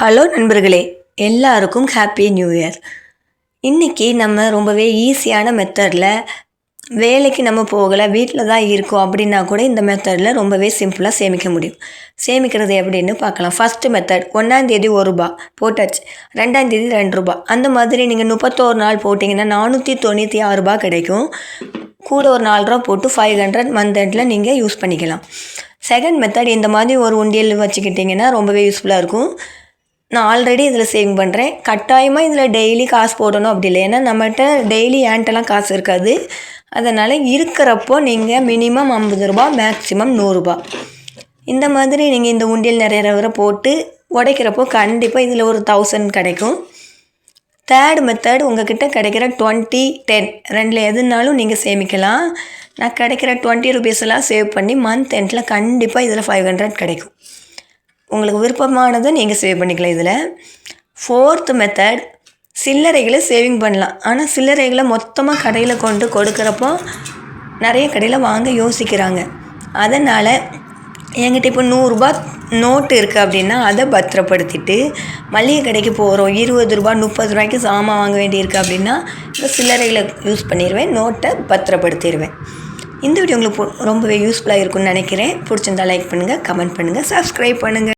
Hello நண்பர்களே எல்லாருக்கும் happy new year இன்றைக்கி நம்ம ரொம்பவே ஈஸியான மெத்தடில் வேலைக்கு நம்ம போகலை வீட்டில் தான் இருக்கோம் அப்படின்னா கூட இந்த மெத்தடில் ரொம்பவே சிம்பிளாக சேமிக்க முடியும். சேமிக்கிறது எப்படின்னு பார்க்கலாம். ஃபஸ்ட்டு மெத்தட் ஒன்றாந்தேதி ஒரு ரூபா போட்டாச்சு. ரெண்டாந்தேதி ரெண்டு ரூபா. அந்த மாதிரி நீங்கள் முப்பத்தோரு நாள் போட்டிங்கன்னா நானூற்றி தொண்ணூற்றி ஆறு ரூபா கிடைக்கும். கூட ஒரு நாலு ரூபா போட்டு ஃபைவ் ஹண்ட்ரட் மந்த் எண்டில் நீங்கள் யூஸ் பண்ணிக்கலாம். செகண்ட் மெத்தட் இந்த மாதிரி ஒரு உண்டியல் வச்சுக்கிட்டிங்கன்னா ரொம்பவே யூஸ்ஃபுல்லாக இருக்கும். நான் ஆல்ரெடி இதில் சேவிங் பண்ணுறேன் கட்டாயமாக இதில் டெய்லி காசு போடணும் அப்படி இல்லை. ஏன்னா நம்மகிட்ட டெய்லி ஏன்ட்டெல்லாம் காசு இருக்காது. அதனால் இருக்கிறப்போ நீங்கள் மினிமம் ஐம்பது ரூபா மேக்ஸிமம் நூறுரூபா இந்த மாதிரி நீங்கள் இந்த உண்டியல் நிறைய ரவரை போட்டு உடைக்கிறப்போ கண்டிப்பாக இதில் ஒரு தௌசண்ட் கிடைக்கும். தேர்ட் மெத்தட் உங்ககிட்ட கிடைக்கிற டுவெண்ட்டி டென் ரெண்டில் எதுனாலும் நீங்கள் சேமிக்கலாம். நான் கிடைக்கிற டுவெண்ட்டி ருபீஸ் எல்லாம் சேவ் பண்ணி மந்த் எண்டில் கண்டிப்பாக இதில் ஃபைவ் ஹண்ட்ரட் கிடைக்கும். உங்களுக்கு விருப்பமானதை நீங்கள் சேவ் பண்ணிக்கலாம் இதில். ஃபோர்த் மெத்தட் சில்லறைகளை சேவிங் பண்ணலாம். ஆனால் சில்லறைகளை மொத்தமாக கடையில் கொண்டு கொடுக்குறப்போ நிறைய கடையில் வாங்க யோசிக்கிறாங்க. அதனால் என்கிட்ட இப்போ நூறுரூபா நோட்டு இருக்குது அப்படின்னா அதை பத்திரப்படுத்திட்டு மளிகை கடைக்கு போகிறோம் இருபது ரூபா முப்பது ரூபாய்க்கு சாமான் வாங்க வேண்டியிருக்கு அப்படின்னா இந்த சில்லறைகளை யூஸ் பண்ணிடுவேன் நோட்டை பத்திரப்படுத்திடுவேன் இந்த வீடியோ உங்களுக்கு ரொம்பவே யூஸ்ஃபுல்லாக இருக்கும்னு நினைக்கிறேன். பிடிச்சிருந்தா லைக் பண்ணுங்கள் கமெண்ட் பண்ணுங்கள் சப்ஸ்கிரைப் பண்ணுங்கள்